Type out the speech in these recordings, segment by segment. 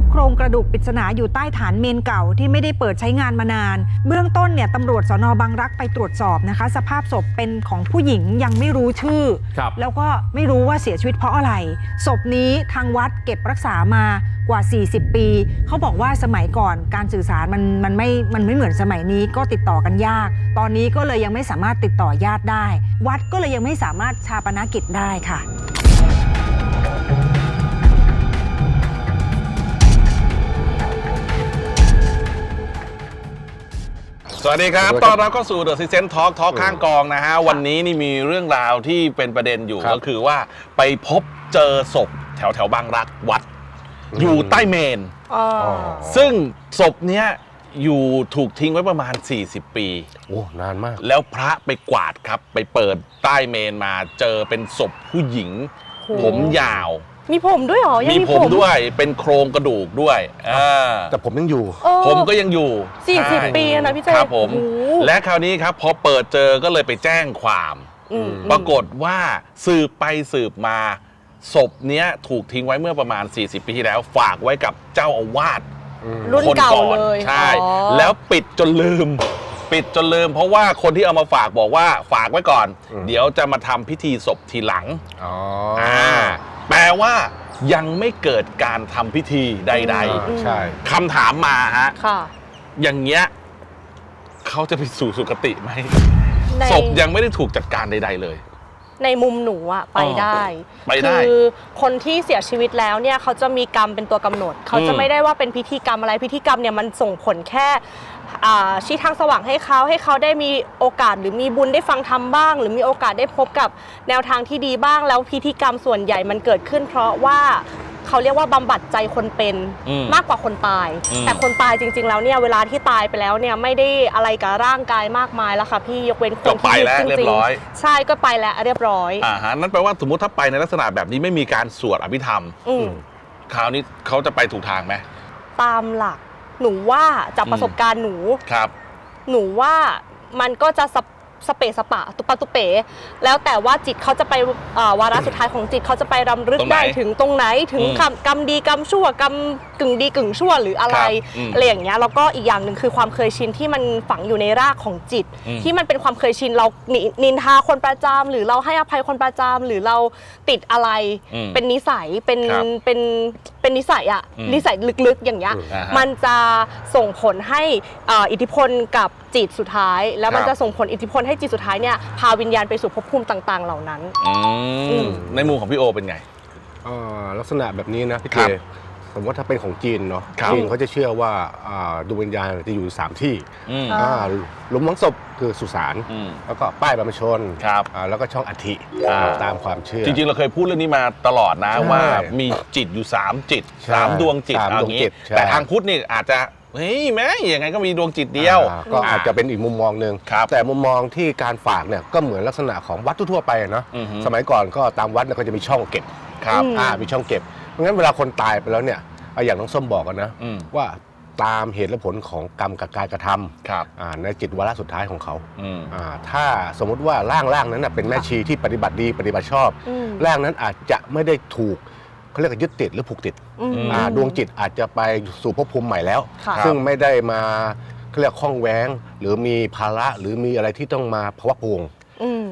บโครงกระดูกปริศนาอยู่ใต้ฐานเมนเก่าที่ไม่ได้เปิดใช้งานมานาน เบื้องต้นเนี่ยตำรวจสนบางรักไปตรวจสอบนะคะ สภาพศพเป็นของผู้หญิงยังไม่รู้ชื่อครับแล้วก็ไม่รู้ว่าเสียชีวิตเพราะอะไร ศพนี้ทางวัดเก็บรักษามากว่า 40 ปี เขาบอกว่าสมัยก่อนการสื่อสารมันมันไม่ มันไม่เหมือนสมัยนี้ก็ติดต่อกันยาก ตอนนี้ก็เลยยังไม่สามารถติดต่อญาติได้ วัดก็เลยยังไม่สามารถชาปนกิจได้ค่ะ สวัสดีครับสวัสดีครับ ต้อนรับเข้าสู่ The Citizen Talk Talk ข้างกองนะฮะ วันนี้นี่มีเรื่องราวที่เป็นประเด็นอยู่ครับ ก็คือว่าไปพบเจอศพแถวแถวๆบางรักวัด อยู่ใต้เมน อ๋อซึ่งศพเนี้ยอยู่ถูกทิ้งไว้ประมาณ 40 ปี โอ้นานมาก แล้วพระไปกวาดครับ ไปเปิดใต้เมนมาเจอเป็นศพผู้หญิงโหผมยาว มีผมด้วยเหรอ ยังมีผมด้วยเป็นโครงกระดูกด้วยอ่าแต่ผมยังอยู่เออผมก็ยังอยู่สี่สิบใช่ปีแล้วนะพี่เจครับผมโอ้โหและคราวนี้ครับพอเปิดเจอก็เลยไปแจ้งความอืมปรากฏว่าสืบไปสืบมาศพเนี้ยถูกทิ้งไว้เมื่อประมาณ 40 ปีที่แล้ว ฝากไว้กับเจ้าอาวาสรุ่นคนเก่าก่อนเลยใช่อ๋อแล้วปิดจนลืม ปิดจนลืม เพราะว่าคนที่เอามาฝากบอกว่าฝากไว้ก่อนอืมเดี๋ยวจะมาทำพิธีศพทีหลังอ๋ออ่า แปลว่ายังไม่เกิดการทำพิธีใด อ่าใช่ ๆคำถามมาฮะ ค่ะ อย่างเงี้ยเขาจะไปสู่สุคติไหมใน ศพยังไม่ได้ถูกจัดการใด ๆ เลย ในมุมหนูอะไปได้ไปได้คือคนที่เสียชีวิตแล้วเนี่ยเขาจะมีกรรมเป็นตัวกำหนด เขาจะอืมไม่ได้ว่าเป็นพิธีกรรมอะไรพิธีกรรมเนี่ยมันส่งผลแค่อ่าชี้ทางสว่างให้เขาให้เขาได้มีโอกาสหรือมีบุญได้ฟังธรรมบ้าง หรือมีโอกาสได้พบกับแนวทางที่ดีบ้างแล้วพิธีกรรมส่วนใหญ่มันเกิดขึ้น เพราะว่า เขาเรียกว่าบำบัดใจคนเป็นอืมมากกว่าคนตาย อืม แต่คนตายจริง ๆ แล้วเนี่ยเวลาที่ตายไปแล้วเนี่ยไม่ได้อะไรกับร่างกายมากมายแล้วค่ะพี่ยกเว้นคก็นไปที่แล้วจเรียริบงร้อย ๆใช่ก็ไปแล้วเรียบร้อยอ่าฮะนั่นแปลว่าสมมติถ้าไปในลักษณะแบบนี้ไม่มีการสวดอภิธรรม อืม คราวนี้เขาจะไปถูกทางไหม ตามหลักหนูว่าจากอืมประสบการณ์หนู ครับ หนูว่ามันก็จะสเป สเปะสปะตุปะตุเป๋แล้วแต่ว่าจิตเขาจะไปอ่าวาระสุดท้ายของจิตเขาจะไปรำลึกตรงไหนได้ถึงตรงไหนถึงอืมกรรมกรรมดีกรรมชั่วกรรมกึ่งดีกึ่งชั่วหรืออะไรครับอืมอะไรอย่างเงี้ยแล้วก็อีกอย่างหนึ่งคือความเคยชินที่มันฝังอยู่ในรากของจิต อืม ที่มันเป็นความเคยชินเรานินินทาคนประจำหรือเราให้อภัยคนประจำหรือเราติดอะไร อืม เป็นนิสัยเป็นครับเป็นเป็นนิสัยอะอืมนิสัยลึกๆอย่างเงี้ยอ่าฮะมันจะส่งผลให้เอ่ออิทธิพลกับ จิตสุดท้าย แล้วมันครับ จะส่งผลอิทธิพลให้จิตสุดท้ายเนี่ยพาวิญญาณไปสู่ภพภูมิต่าง ๆ เหล่านั้น อือืมมในมุมของพี่โอเป็นไงเอ่อลักษณะแบบนี้นะพี่ครัเจบสมมติถ้าเป็นของจีนเนาะครับ จีนเขาจะเชื่อว่าอ่าดวงวิญญาณจะอยู่สามที่อืม อ่า อ่าหลุมฝังศพคือสุสานอืม แล้วก็ป้ายบรรพชนครับอ่าแล้วก็ช่องอัฐิอ่า ตามความเชื่อ จริงๆ เราเคยพูดเรื่องนี้มาตลอดนะใช่ว่ามีจิตอยู่ 3 จิต ใช่3 ดวงจิตสามเอาดวงงี้จิตใช่แต่ทางพุทธนี่อาจจะเฮ้ยแม่ยังไงก็มีดวงจิตเดียว อ่าก็อาจจะเป็นอีกมุมมองหนึ่งครับแต่มุมมองที่การฝากเนี่ยก็เหมือนลักษณะของวัดทั่วๆไปอะเนาะอือฮึสมัยก่อนก็ตามวัดเนี่ยก็จะมีช่องเก็บครับอืม อ่ามีช่องเก็บเพราะงั้นเวลาคนตายไปแล้วเนี่ยเอาอย่างน้องส้มบอกกันนะอืม ว่าตามเหตุและผลของกรรมกับการกระทครับำอ่าในจิตวาระสุดท้ายของเขาอืม อ่าถ้าสมมุติว่าร่างร่างนั้นนะเป็นแม่ชีที่ปฏิบัติดีปฏิบัติชอบ อืม ร่างนั้นอาจจะไม่ได้ถูก เขาเรียกว่ายึดติดหรือผูกติดอืม อ่าดวงจิตอาจจะไปสู่ภพภูมิใหม่แล้ว ค่ะ ซึ่งไม่ได้มาเขาเรียกข้องแว้ง หรือมีภาระหรือมีอะไรที่ต้องมาพะวะพวง อืม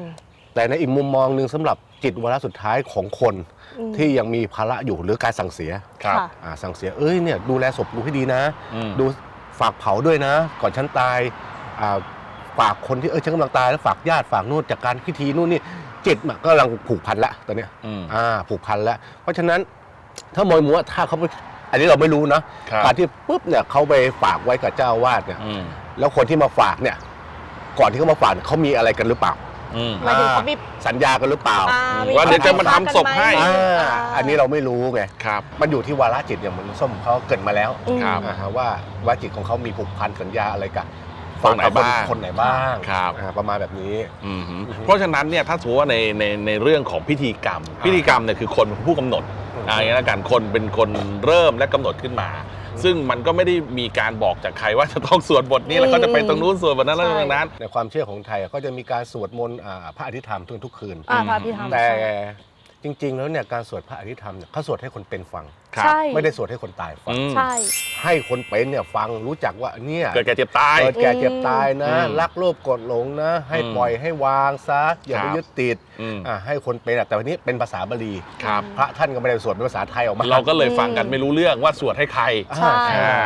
แต่ในอีกมุมมองหนึ่งสำหรับจิตวาระสุดท้ายของคน อืม ที่ยังมีภาระอยู่หรือการสั่งเสียครับ ค่ะ อ่าสั่งเสียเอ้ยเนี่ยดูแลศพดูให้ดีนะ อืม ดูฝากเผาด้วยนะ ก่อนฉันตายอ่าฝากคนที่เออฉันกำลังตายแล้วฝากญาติฝากนู่นจากการพิธีนู่นนี่ จิตมันก็กำลังผูกพันละตอนเนี้ยอืม อ่าผูกพันแล้วเพราะฉะนั้นถ้ามอยมัวถ้าเขาไปอันนี้เราไม่รู้นะครับ การที่ปุ๊บเนี่ยเขาไปฝากไว้กับเจ้าอาวาดเนี่ย อืมแล้วคนที่มาฝากเนี่ย ก่อนที่เขามาฝากเนี่ยเขามีอะไรกันหรือเปล่า อืม หมายถึงเขามี สัญญากันหรือเปล่า อ่มีว่าเดี๋ยวจะมาทำศพให้ อ่าอ่าอันนี้เราไม่รู้ไง ครับ มันอยู่ที่วาระจิตอย่างเหมือนส้มเขาเกริดมาแล้วอืม ครับอ่าฮะว่าวาระจิตของเขามีผูกพันสัญญาอะไรกับ คนไหนบ้างคนไหนบ้างครับอ่าประมาณแบบนี้อืมเพราะฉะนั้นเนี่ยถ้าสมมติว่าในในในเรื่องของพิธีกรรม พิธีกรรมเนี่ยคือคนเป็นผู้กำหนดอืมอ่าอย่างนี้ละกันคนเป็นคนเริ่มและกำหนดขึ้นมา ซึ่งมันก็ไม่ได้มีการบอกจากใครว่าจะต้องสวดบทนี้แล้วเขาจะไปตรงนู้นสวดบทนั้นแล้วใช่ตรงนั้น ในความเชื่อของไทยก็จะมีการสวดมนต์อ่าพระอธิษฐานทุกทุกๆคืนอ่าพระพิธรรมแต่ จจริง ๆ แล้วเนี่ยการสวดพระอภิธรรมเนี่ยเขาสวดให้คนเป็นฟัง ครับใช่ ไม่ได้สวดให้คนตายฟัง อืมใช่ ให้คนเป็นเนี่ยฟังรู้จักว่าเนี่ยเกิดแก่เจ็บตาย เกิดแก่เจ็บตายนะ อืมรักโลภกดหลงนะ ให้อืมปล่อยให้วางซะอย่าไปครับ ยึดติดอืมอะให้คนเป็นอะแต่วันนี้เป็นภาษาบาลี ครับ พระท่านก็ไม่ได้สวดเป็นภาษาไทยออกมาเราก็เลยฟังกันไม่รู้เรื่องว่าสวดให้ใครอ่าใช่อ่า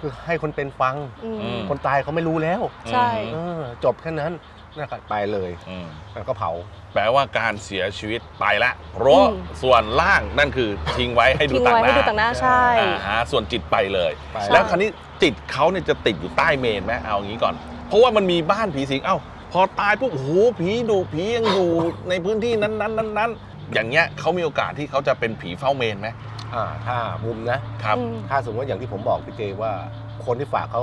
คือให้คนเป็นฟังอืมอืม คนตายเขาไม่รู้แล้วใช่ เออจบแค่นั้น นะครับไปเลยอืมแล้วก็เผา แปลว่าการเสียชีวิตไปละเพราะส่วนล่างนั่นคือทิ้งไว้ให้ดูทิ้งต่างไว้หให้น้าดูต่างหน้าใช่ อ่าฮะส่วนจิตไปเลย ไป แล้วคราวนี้จิตเขาเนี่ยจะติดอยู่ใต้เมนไหมเอางี้ก่อน เพราะว่ามันมีบ้านผีสิงเอ้า พอตายปุ๊บโอ้โหผีดุผียังอยู่ ในพื้นที่นั้นนั้นนั้นนั้นอย่างเงี้ยเขามีโอกาสที่เขาจะเป็นผีเฝ้าเมนไหมอ่าถ้ามุมนะ ครับ อืม ถ้าสมมติว่าอย่างที่ผมบอกพี่เจว่าคนที่ฝากเขา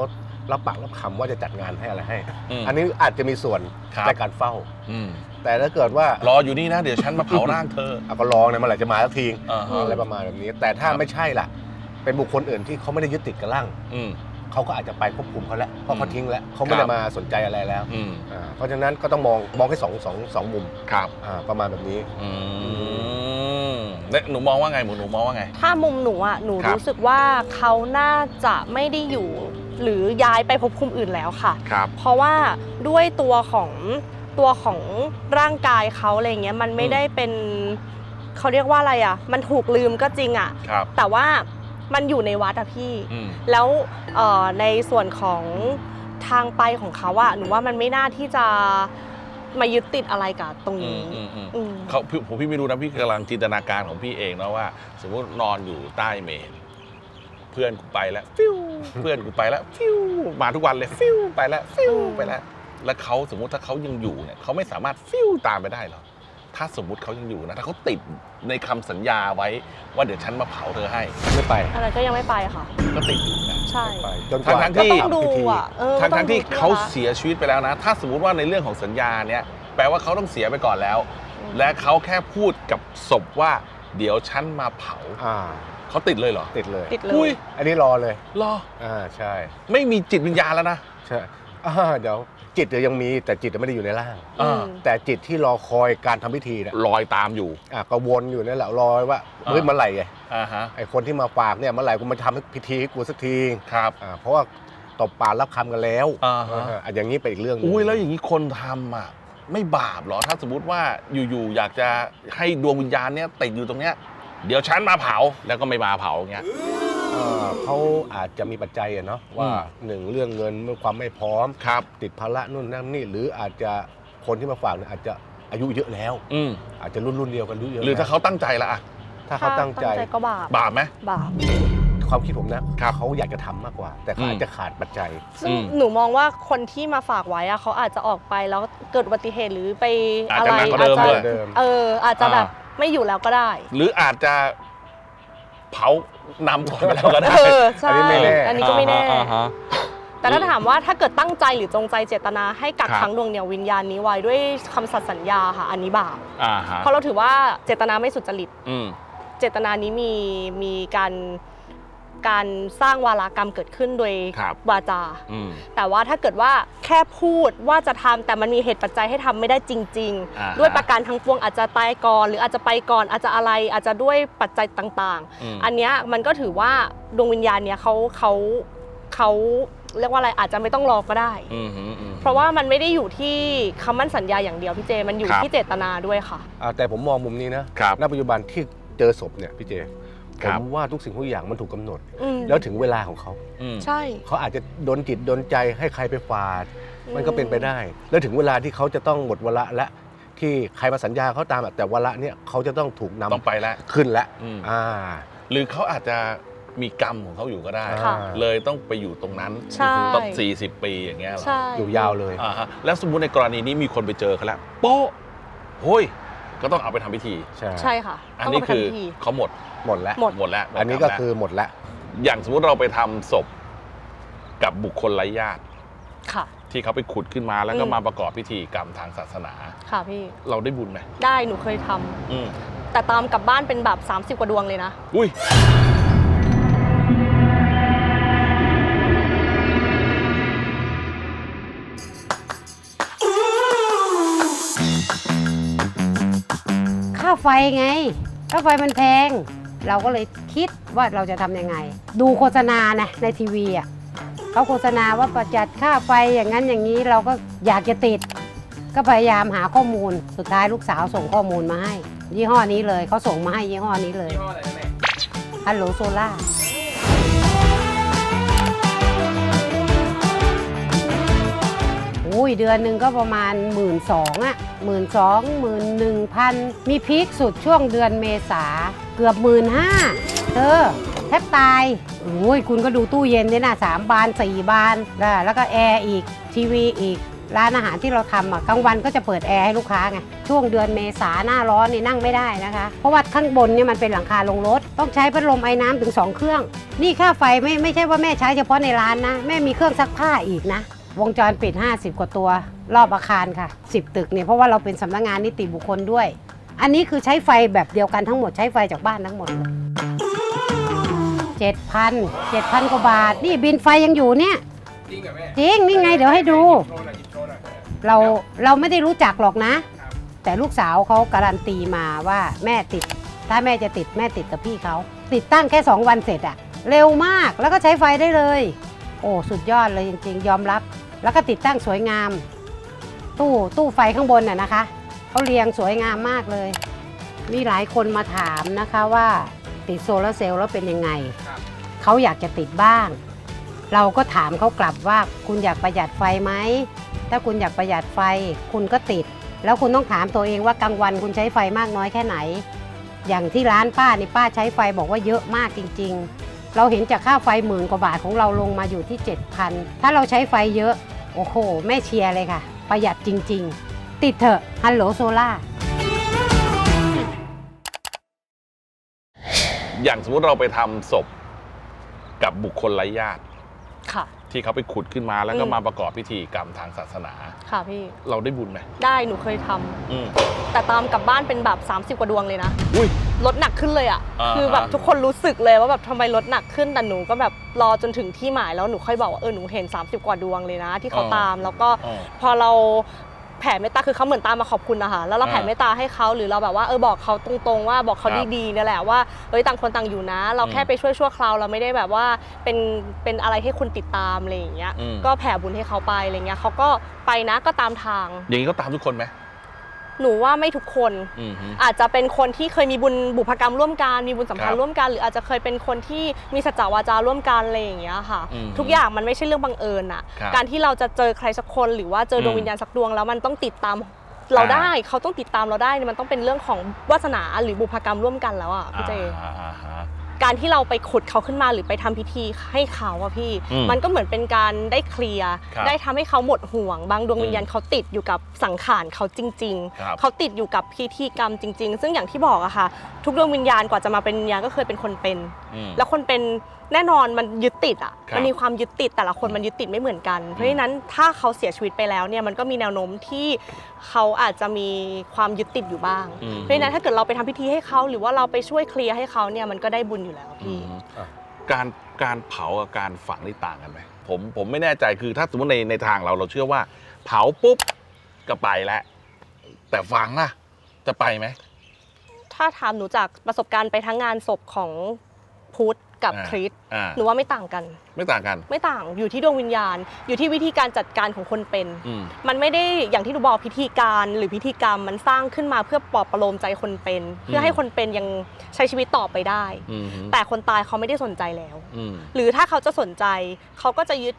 รับปากรับคำว่าจะจัดงานให้อะไรให้ อืม อันนี้อาจจะมีส่วนครับ ในการเฝ้า อืมแต่ถ้าเกิดว่ารออยู่นี่นะเดี๋ยวฉันมาเผาร่างเธอเอาก็ลองเนี่ยเมื่อไหร่จะมาสักทีอ่าฮะ อะไรประมาณแบบนี้ แต่ถ้าครับ ไม่ใช่ล่ะ เป็นบุคคลอื่นที่เขาไม่ได้ยึดติดกับร่างอืม เขาก็อาจจะไปควบคุมเขาแล้วเพราะเขาอืมทิ้งแล้วเขาไม่ครัได้บมาสนใจอะไรแล้วอืมอ่าเพราะฉะนั้นก็ต้องมองมองให้สองสองสองมุมครับอ่าประมาณแบบนี้ อืมแล้วหนูมองว่าไงหนูหนูมองว่าไง ถ้ามุมหนูอะหนูครับ รู้สึกว่าเขาน่าจะไม่ได้อยู่ หรือย้ายไปภพภูมิอื่นแล้วค่ะ ครับเพราะว่าด้วยตัวของตัวของร่างกายเขาอะไรเงี้ยมันไม่อืมได้เป็นเขาเรียกว่าอะไรอะ มันถูกลืมก็จริงอะ ครับแต่ว่ามันอยู่ในวัดอะพี่ อืมแล้วเอ่อในส่วนของทางไปของเขาอะหนูว่ามันไม่น่าที่จะมายึดติดอะไรกับตรงอืนี้มอืมอืมอืม เขาพี่ผมพี่ไม่รู้นะพี่กำลังจินตนาการของพี่เองนะว่า สมมตินอนอยู่ใต้เมน เพื่อนกูไปแล้วฟิวเพื่อนกูไปแล้วฟิวมาทุกวันเลยฟิวไปแล้วฟิวอืมไปแล้ว แล้วเขาสมมุติถ้าเขายังอยู่เนี่ยเขาไม่สามารถฟิวตามไปได้หรอกถ้าสมมุติเขายังอยู่นะถ้าเขาติดในคำสัญญาไว้ว่าเดี๋ยวฉันมาเผาเธอให้ไม่ไปอะไรก็ยังไม่ไปค่ะ ก็ติดอยู่นะใช่ไม่ไปจนกว่าทั้งๆที่จะต้องดูพิธีอะเออทั้งต้อทั้งที่ดูเขาวลเสียชีวิตไปแล้วนะ ถ้าสมมุติว่าในเรื่องของสัญญาเนี่ยแปลว่าเขาต้องเสียไปก่อนแล้วอืมและเขาแค่พูดกับศพว่า เดี๋ยวฉันมาเผาอ่า เขาติดเลยเหรอ ติดเลย ติดเลอุ้ย ย อันนี้รอเลยรอ อ่าใช่ไม่มีจิตวิญญาณแล้วนะใช่อ่าเดี๋ยวจิตเดี๋ยวยังมีแต่จิตไม่ได้อยู่ในร่างอ่าอืมแต่จิตที่รอคอยการทำพิธีเนี่ยลอยตามอยู่ อะก็วนอยู่นั่นแหละรอว่าเฮ้ยอ่า เมื่อไหร่ไงอ่าฮะ ไอคนที่มาฝากเนี่ยเมื่อไหร่กูมาทำพิธีให้กูสักทีครับ อ่าเพราะว่าตบปากรับคำกันแล้วอ่าฮะเอออะอย่างนี้เป็นอีกเรื่องหนึง อุ้ยแล้วอย่างนี้คนทำอะ ไม่บาปเหรอ ถ้าสมมติว่าอยู่ๆอยากจะให้ดวงวิญญาณเนี่ยติดอยู่ตรงเนี้ย เดี๋ยวฉันมาเผาแล้วก็ไม่มาเผาอย่างเงี้ย เอ่อเขาอาจจะมีปัจจัยอะเนาะว่าอืมหนึ่งเรื่องเงินเมื่อความไม่พร้อม ครับ ติดภาระนู่นนั่นนี่หรืออาจจะคนที่มาฝากเนี่ยอาจจะอายุเยอะแล้ว อืมอาจจะรุ่นรุ่นเดียวกันอายุเยอะหรือถ้าแล้วเขาตั้งใจละอะถ้าเขาตั้งใจก็บาปบาปไหม บาปความคิดผมนะครับเขาอยากจะทำมากกว่า แต่เขาอืมอาจจะขาดปัจจัย ซึ่งอืม หนูมองว่าคนที่มาฝากไว้อะเขาอาจจะออกไปแล้วเกิดอุบัติเหตุหรือไปอาจอะจะไรหนักกว่าเดิมอาจด้จะวยเดิมเอออาจจะแบบอ่ ไม่อยู่แล้วก็ได้ หรืออาจจะเผานำก่อนไปแล้วก็ได้ เออใช่อันนี้ไม่แน่ อันนี้ก็ไม่แน่ อ่าฮะ แต่ถ้าถามว่าถ้าเกิดตั้งใจหรือจงใจเจตนาให้กักครับ ขังดวงเหนี่ยววิญญาณนี้ไว้ด้วยคำสัตย์สัญญาค่ะ อันนี้บาปอ่าฮะเพราะเราถือว่าเจตนาไม่สุจริต อืม เจตนานี้มีมีการ การสร้างวาลากรรมเกิดขึ้นโดยครับวาจา อืม แต่ว่าถ้าเกิดว่าแค่พูดว่าจะทำแต่มันมีเหตุปัจจัยให้ทำไม่ได้จริง อ่าฮะ ๆ ด้วยประการทั้งปวงอาจจะตายก่อน หรืออาจจะไปก่อนอาจจะอะไรอาจจะด้วยปัจจัยต่างอืมๆอันเนี้ยมันก็ถือว่าดวงวิญญาณเนี้ยเขาเขาเขาเรียกว่าอะไรอาจจะไม่ต้องรอก็ได้ อืมอืมอืม เพราะว่ามันไม่ได้อยู่ที่คำมั่นสัญญาอย่างเดียวพี่เจมันอยู่ครับ ที่เจตนาด้วยค่ะ อ่าแต่ผมมองมุมนี้นะครับ ณปัจจุบันที่เจอศพเนี่ยพี่เจ คผรับ มว่าทุกสิ่งทุกอย่างมันถูกกำหนด อืมแล้วถึงเวลาของเขา อืม ใช่ เขาอาจจะโดนจิตโดนใจให้ใครไปฝาดอืมมันก็เป็นไปได้ แล้วถึงเวลาที่เขาจะต้องหมดวาระและที่ใครมาสัญญาเขาตามอะแต่วาระเนี่ยเขาจะต้องถูกนำต้องไปแล้วขึ้นแล้วอืมอ่า หรือเขาอาจจะมีกรรมของเขาอยู่ก็ได้ ค่ะ เลยต้องไปอยู่ตรงนั้นใช่ต้อง40ปีอย่างเงี้ยเหรอใช่ อยู่ยาวเลย อ่าฮะแล้วสมมุติในกรณีนี้มีคนไปเจอเขาแล้วโป๊ะโอ้ย ก็ต้องเอาไปทำพิธี ใช่ใช่ค่ะอันต้องนี้เอาไปคือทำพิธี เขาหมดหมดแล้วหมด หมดแล้วอันนี้ก็คือหมดแล้ว อย่างสมมุติเราไปทำศพกับบุคคลไร้ญาติ ค่ะ ที่เขาไปขุดขึ้นมาแล้วก็อืม มาประกอบพิธีกรรมทางศาสนา ค่ะพี่เราได้บุญไหมได้หนูเคยทำอืมแต่ตามกลับบ้านเป็นแบบ 30 กว่าดวงเลยนะ อุ้ย ค่าไฟไง ค่าไฟมันแพง เราก็เลยคิดว่าเราจะทำยังไง ดูโฆษณานะในทีวีอะเขาโฆษณาว่าประหยัดค่าไฟอย่างนั้นอย่างนี้เราก็อยากจะติด ก็พยายามหาข้อมูลสุดท้ายลูกสาวส่งข้อมูลมาให้ ยี่ห้อนี้เลยเขาส่งมาให้ยี่ห้อนี้เลยฮัลโหลโซล่า ยเดือนหนึ่งก็ประมาณหมื่นสองอะหมื่นสองหมื่นหนึ่งพันมีพีคสุดช่วงเดือนเมษาเกือบหมื่นห้าเธอแทบตายโอ้ยคุณก็ดูตู้เย็นเนี่ยนะสามบานสี่บานนะแล้วก็แอร์อีกทีวีอีกร้านอาหารที่เราทำอะกลางวันก็จะเปิดแอร์ให้ลูกค้าไงช่วงเดือนเมษาหน้าร้อนนี่นั่งไม่ได้นะคะ เพราะว่าข้างบนเนี่ยมันเป็นหลังคาลงรถ ต้องใช้พัดลมไอ้น้ำถึง 2 เครื่อง นี่ค่าไฟไม่ไม่ใช่ว่าแม่ใช้เฉพาะในร้านนะ แม่มีเครื่องซักผ้าอีกนะ วงจรปิด 50 กว่าตัวรอบอาคารค่ะ 10 ตึกเนี่ยเพราะว่าเราเป็นสำนักงานนิติบุคคลด้วย อันนี้คือใช้ไฟแบบเดียวกันทั้งหมดใช้ไฟจากบ้านทั้งหมดเลยเจ็ดพันเจ็ดพันกว่าบาท นี่บินไฟยังอยู่เนี่ย จริงกับแม่จริง นี่ไงเดี๋ยวให้ดู โชว์หน่อยหยิบโชว์หน่อยเราเราไม่ได้รู้จักหรอกนะ แต่ลูกสาวเขาการันตีมาว่าแม่ติด ถ้าแม่จะติดแม่ติดกับพี่เขา ติดตั้งแค่ 2 วันเสร็จอะเร็วมากแล้วก็ใช้ไฟได้เลย โอ้ สุดยอดเลยจริง ๆ ยอมรับ แล้วก็ติดตั้งสวยงาม ตู้ตู้ไฟข้างบนน่ะนะคะเขาเรียงสวยงามมากเลย มีหลายคนมาถามนะคะว่าติดโซลาร์เซลล์แล้วเป็นยังไง เขาอยากจะติดบ้าง เราก็ถามเขากลับว่าคุณอยากประหยัดไฟไหม ถ้าคุณอยากประหยัดไฟ คุณก็ติด แล้วคุณต้องถามตัวเองว่ากลางวันคุณใช้ไฟมากน้อยแค่ไหน อย่างที่ร้านป้านี่ป้าใช้ไฟบอกว่าเยอะมากจริง ๆ เราเห็นจากค่าไฟหมื่นกว่าบาทของเราลงมาอยู่ที่ 7,000 ถ้าเราใช้ไฟเยอะ โอ้โห แม่เชียร์เลยค่ะ ประหยัดจริง ๆ ติดเถอะฮัลโหลโซล่าอย่างสมมติเราไปทำศพกับบุคคลไร้ญาติ ค่ะ ที่เขาไปขุดขึ้นมาแล้วก็อืม มาประกอบพิธีกรรมทางศาสนา ค่ะพี่เราได้บุญไหมได้หนูเคยทำอืมแต่ตามกลับบ้านเป็นแบบ30 กว่าดวงเลยนะอุ้ยลดหนักขึ้นเลยอะอ่า คือแบบทุกคนรู้สึกเลยว่าแบบทำไมลดหนักขึ้นแต่หนูก็แบบรอจนถึงที่หมายแล้วหนูค่อยบอกว่าเออหนูเห็น 30 กว่าดวงเลยนะ ที่เขาตามแล้วก็ อ๋อ พอเรา แผ่เมตตาคือเขาเหมือนตามมาขอบคุณนะคะแล้วเราแผ่อ่าเมตตาให้เขาหรือเราแบบว่าเออบอกเขาตรงๆ ว่าบอกเขาครับดีๆเนี่ยแหละว่าเอ้ยต่างคนต่างอยู่นะ เราแค่อืมไปช่วยชั่วคราวเราไม่ได้แบบว่าเป็นเป็นอะไรให้คุณติดตามอะไรอย่างเงี้ยอืมก็แผ่บุญให้เขาไปอะไรเงี้ยเขาก็ไปนะก็ตามทาง อย่างนี้ก็ตามทุกคนไหม หนูว่าไม่ทุกคน อืมฮึ อาจจะเป็นคนที่เคยมีบุญบุพกรรมร่วมกันมีบุญสัมพันครัธ์บร่วมกัน หรืออาจจะเคยเป็นคนที่มีสัจจวาจาร่วมกันอะไรอย่างเงี้ยค่ะ อืมทุกอย่างมันไม่ใช่เรื่องบังเอิญอะครับการที่เราจะเจอใครสักคน หรือว่าเจอดวงอืมวิญญาณสักดวงแล้วมันต้องติดตามเราอ่า ได้เขาต้องติดตามเราได้เนี่ยมันต้องเป็นเรื่องของวาสนาหรือบุพกรรมร่วมกันแล้วอะพี่เจ อ่าอ่าฮะ การที่เราไปขุดเขาขึ้นมาหรือไปทำพิธีให้เขาอะพี่อืมมันก็เหมือนเป็นการได้เคลียร์ครับได้ทำให้เขาหมดห่วง บางดวงอืมวิญญาณเขาติดอยู่กับสังขารเขาจริงครับๆเขาติดอยู่กับพิธีกรรมจริง ๆ ซึ่งอย่างที่บอกอะค่ะ ทุกดวงวิญญาณกว่าจะมาเป็นวิญญาณก็เคยเป็นคนเป็นอืมแล้วคนเป็น แน่นอนมันยึดติดอะครับ มันมีความยึดติดแต่ละคนมันยึดติดไม่เหมือนกัน เพราะฉะนั้นถ้าเขาเสียชีวิตไปแล้วเนี่ยมันก็มีแนวโน้มที่เขาอาจจะมีความยึดติดอยู่บ้าง อืมเพราะฉะนั้นถ้าเกิดเราไปทำพิธีให้เขาหรือว่าเราไปช่วยเคลียร์ให้เขาเนี่ยมันก็ได้บุญอยู่แล้วอืพี่มการการเผากับการฝังนี่ต่างกันไหมผมผมไม่แน่ใจคือถ้าสมมติในในทางเราเราเชื่อว่า เผาปุ๊บก็ไปแล้วแต่ฝังล่ะ จะไปไหม ถ้าถามหนูจากประสบการณ์ไปทั้งงานศพของพุทธ กับอ่าคริสต์อ่าหนูว่าไม่ต่างกัน ไม่ต่างกัน ไม่ต่างอยู่ที่ดวงวิญญาณ อยู่ที่วิธีการจัดการของคนเป็น อืม มันไม่ได้อย่างที่หนูบอกพิธีการหรือพิธีกรรมมันสร้างขึ้นมาเพื่อปลอบประโลมใจคนเป็น เพื่อให้คนเป็นยังใช้ชีวิตต่อไปได้ อืมแต่คนตายเขาไม่ได้สนใจแล้ว อืม หรือถ้าเขาจะสนใจเขาก็จะยึด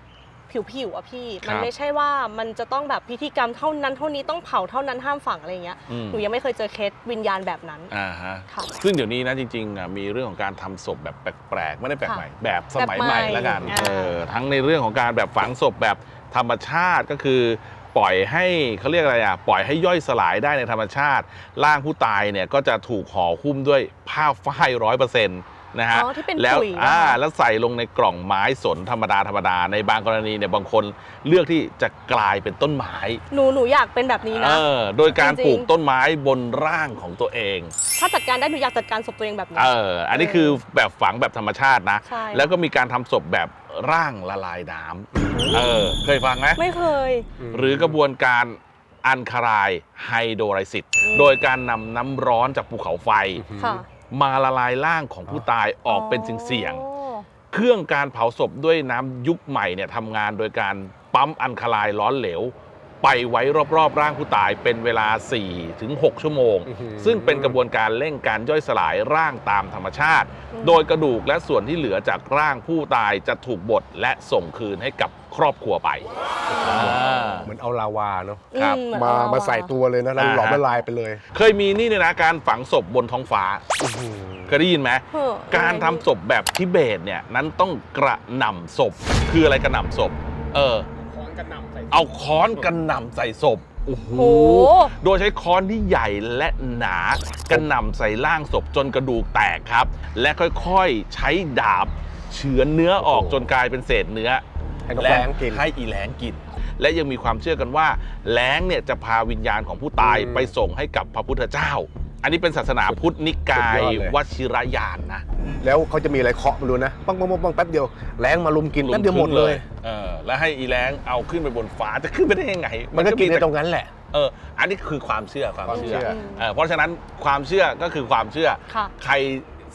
ผิวๆอะพี่ครับมันไม่ใช่ว่ามันจะต้องแบบพิธีกรรมเท่านั้นเท่านี้ต้องเผาเท่านั้นห้ามฝังอะไรอย่างเงี้ยอืม หนูยังไม่เคยเจอเคสวิญญาณแบบนั้น อ่าฮะค่ะซึ่งเดี๋ยวนี้นะจริงๆอะมีเรื่องของการทำศพแบบแปลกๆ ไม่ได้แปลกค่ะใหม่ แบบสมัยแบบใหใหม่ม่แล้วกันอ่า เออทั้งในเรื่องของการแบบฝังศพแบบธรรมชาติก็คือ ปล่อยให้เขาเรียกอะไรอะปล่อยให้ย่อยสลายได้ในธรรมชาติร่างผู้ตายเนี่ยก็จะถูกห่อหุ้มด้วยผ้าฝ้ายร้อยเปอร์เซ็นต์ นะฮะอ๋อที่เป็นแล้วปุ๋ยนะคะอ่าแล้วใส่ลงในกล่องไม้สนธรรมดาธรรมดาในบางกรณีเนี่ยบางคนเลือกที่จะกลายเป็นต้นไม้หนูหนูอยากเป็นแบบนี้เอนะอโดยการจริงๆปลูกต้นไม้บนร่างของตัวเอง ถ้าจัดการได้หนูอยากจัดการศพตัวเองแบบนี้เอออันนี้คือแบบฝังแบบธรรมชาตินะใช่แล้วก็มีการทำศพแบบร่างละลายน้ำเออเคยฟังไหมไม่เคย หรือกระบวนการอันคารายไฮโดรไลซิสอืมโดยการนำน้ำร้อนจากภูเขาไฟค่ะ มาละลายร่างของผู้ตายออกเป็นเสียงๆอ๋อเครื่องการเผาศพด้วยน้ำยุคใหม่เนี่ยทำงานโดยการปั๊มอันคาไลายร้อนเหลว ไปไว้รอบๆ ร่างผู้ตายเป็นเวลา4ถึง6ชั่วโมงอื้อหือซึ่งเป็นกระบวนการเร่งการย่อยสลายร่างตามธรรมชาติอืมโดยกระดูกและส่วนที่เหลือจากร่างผู้ตายจะถูกบดและส่งคืนให้กับครอบครัวไป เหมือนเอาลาวาเนาะครับ อืเหอนมาเอมาใส่ตัวเลยนะแล้วอ่าหลอมละลายไปเลยเคยมีนี่เนี่ยนะการฝังศพบนท้องฟ้า อื้อหือ เคยได้ยินไหม เออการทำศพแบบทิเบตเนี่ยนั้นต้องกระหน่ำศพ คืออะไรกระหน่ำศพ เออ เอาค้อนกระหน่ำใส่ศพโอ้โหโอ้โห โดยใช้ค้อนที่ใหญ่และหนากระหน่ำใส่ร่างศพจนกระดูกแตกครับ และค่อยๆใช้ดาบเฉือนเนื้อออกจนกลายเป็นเศษเนื้อ ให้นกแร้งกิน ให้อีแหลงกิน และยังมีความเชื่อกันว่าแหลงเนี่ยจะพาวิญญาณของผู้ตายอืม ไปส่งให้กับพระพุทธเจ้า อันนี้เป็นศาสนาพุทธนิกายสุดยอดเลย วชิรยานนะแล้วเขาจะมีอะไรเคาะมาดูนะปังปังปังปังแป๊บเดียวแรงมาลุมกินแป๊บเดียวหมดเลย เออแล้วให้อีแหลงเอาขึ้นไปบนฟ้าจะขึ้นไปได้ยังไงมันก็กินในแต่ตรงนั้นแหละ เอออันนี้คือความเชื่อความความเชื่เชื่ออเออเพราะฉะนั้นความเชื่อก็คือความเชื่อ ค่ะ ใคร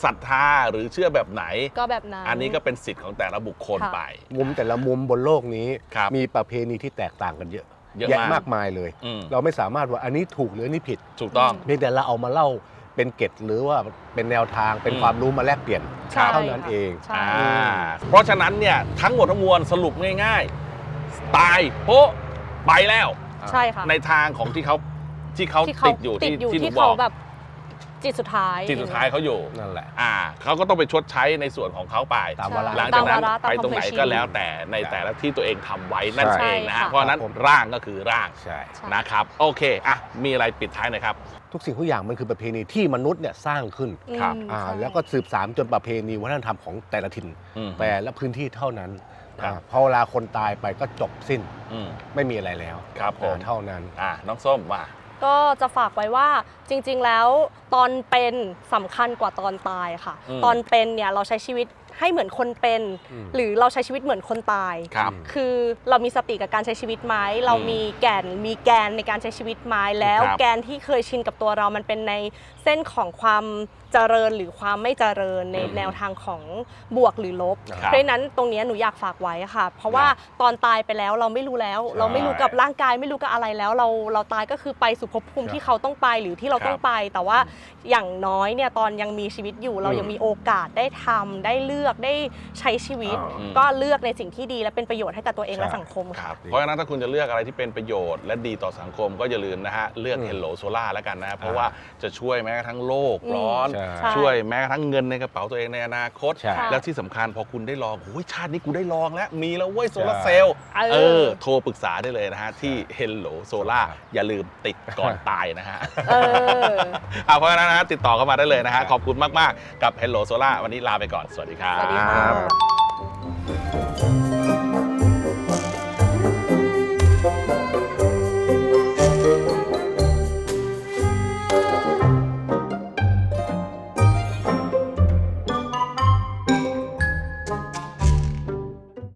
ศรัทธาหรือเชื่อแบบไหน ก็แบบนั้น อันนี้ก็เป็นสิทธิ์ของแต่ละบุคคลค่ะ ไป มุมแต่ละมุมบนโลกนี้ ครับ มีประเพณีที่แตกต่างกันเยอะ เยอะแยะมากมากมายเลย อืมเราไม่สามารถว่าอันนี้ถูกหรืออันนี้ผิดถูกต้อง เพียงแต่เราเอามาเล่าเป็นเกร็ดหรือว่าเป็นแนวทางเป็นอืม ความรู้มาแลกเปลี่ยน ใช่เท่านั้นเอง ใช่อ่าเพราะฉะนั้นเนี่ยทั้งหมดทั้งมวลสรุปง่ายๆ ตายโป๊ะไปแล้ว ใช่ค่ะในทางของที่เขาที่เขาที่เขาติดอยู่ติดที่อยู่ที่หนูที่บเขาอก แบบ จิตสุดท้าย จิตสุดท้ายเขาอยู่ นั่นแหละ อ่าเขาก็ต้องไปชดใช้ในส่วนของเขาไป ตามวาระ หลังจากนั้นตามวาระตามไปตรงไหนความเคยชินก็แล้วแต่ในแต่ละที่ตัวเองทำไว้นั่นใช่เองนะฮะค่ะ เพราะฉะนั้นครับผมร่างก็คือร่างใช่ ใช่ นะครับ โอเคอะมีอะไรปิดท้ายหน่อยครับ ทุกสิ่งทุกอย่างมันคือประเพณีที่มนุษย์เนี่ยสร้างขึ้นอืมครับอ่าใช่ แล้วก็สืบสานจนประเพณีวัฒนธรรมของแต่ละถิ่น อืม แต่ละพื้นที่เท่านั้นครับ อ่าพอเวลาคนตายไปก็จบสิ้นอืมไม่มีอะไรแล้วครับผมอ่าเท่านั้น อะน้องส้มว่า ก็จะฝากไว้ว่าจริง ๆ แล้วตอนเป็นสำคัญกว่าตอนตายค่ะ อืม ตอนเป็นเนี่ยเราใช้ชีวิต ให้เหมือนคนเป็น อืม หรือเราใช้ชีวิตเหมือนคนตาย ครับ คือเรามีสติกับการใช้ชีวิตไหมเรามีแก่นมีแกนในการใช้ชีวิตไหมแล้ว ครับ แกนที่เคยชินกับตัวเรามันเป็นในเส้นของความเจริญหรือความไม่เจริญในอืมแนวทางของบวกหรือลบ ครับเพราะฉะนั้นตรงเนี้ยหนูอยากฝากไว้ค่ะ เพราะว่าตอนตายไปแล้วเราไม่รู้แล้ว เราไม่รู้กับร่างกายไม่รู้กับอะไรแล้ว เราเราตายก็คือไปสู่ภพภูมิครับที่เขาต้องไปหรือที่เราครับต้องไป แต่ว่าอย่างน้อยเนี่ยตอนยังมีชีวิตอยู่เราอืมยังมีโอกาสได้ทำได้เลือกได้ใช้ชีวิต อ่า ก็เลือกในสิ่งที่ดีและเป็นประโยชน์ให้กับตัวเองใช่และสังคมคค่ะ รับเพราะฉะนั้นถ้าคุณจะเลือกอะไรที่เป็นประโยชน์และดีต่อสังคมก็อย่าลืมนะฮะ เลือกอืม Hello Solar แล้วกันนะเพราะว่าจะช่วยแม้กระทั่งโลกร้อนใช่ใช่ช่วยแม้กระทั่งเงินในกระเป๋าตัวเองในอนาคต ใช่ แล้วที่สำคัญพอคุณได้ลองโอ้ยชาตินี้กูได้ลองแล้ว มีแล้วเว้ยโซลาร์เซลล์เออเออ โทรปรึกษาได้เลยนะฮะ ที่ Hello Solar อย่าลืมติดก่อนตายนะฮะ เออเอาเพราะฉะนั้นนะฮะติดต่อเข้ามาได้เลยนะฮะ ขอบคุณมาก ๆ กับ Hello Solar วันนี้ลาไปก่อนสวัสดีครับสวัสดีครับ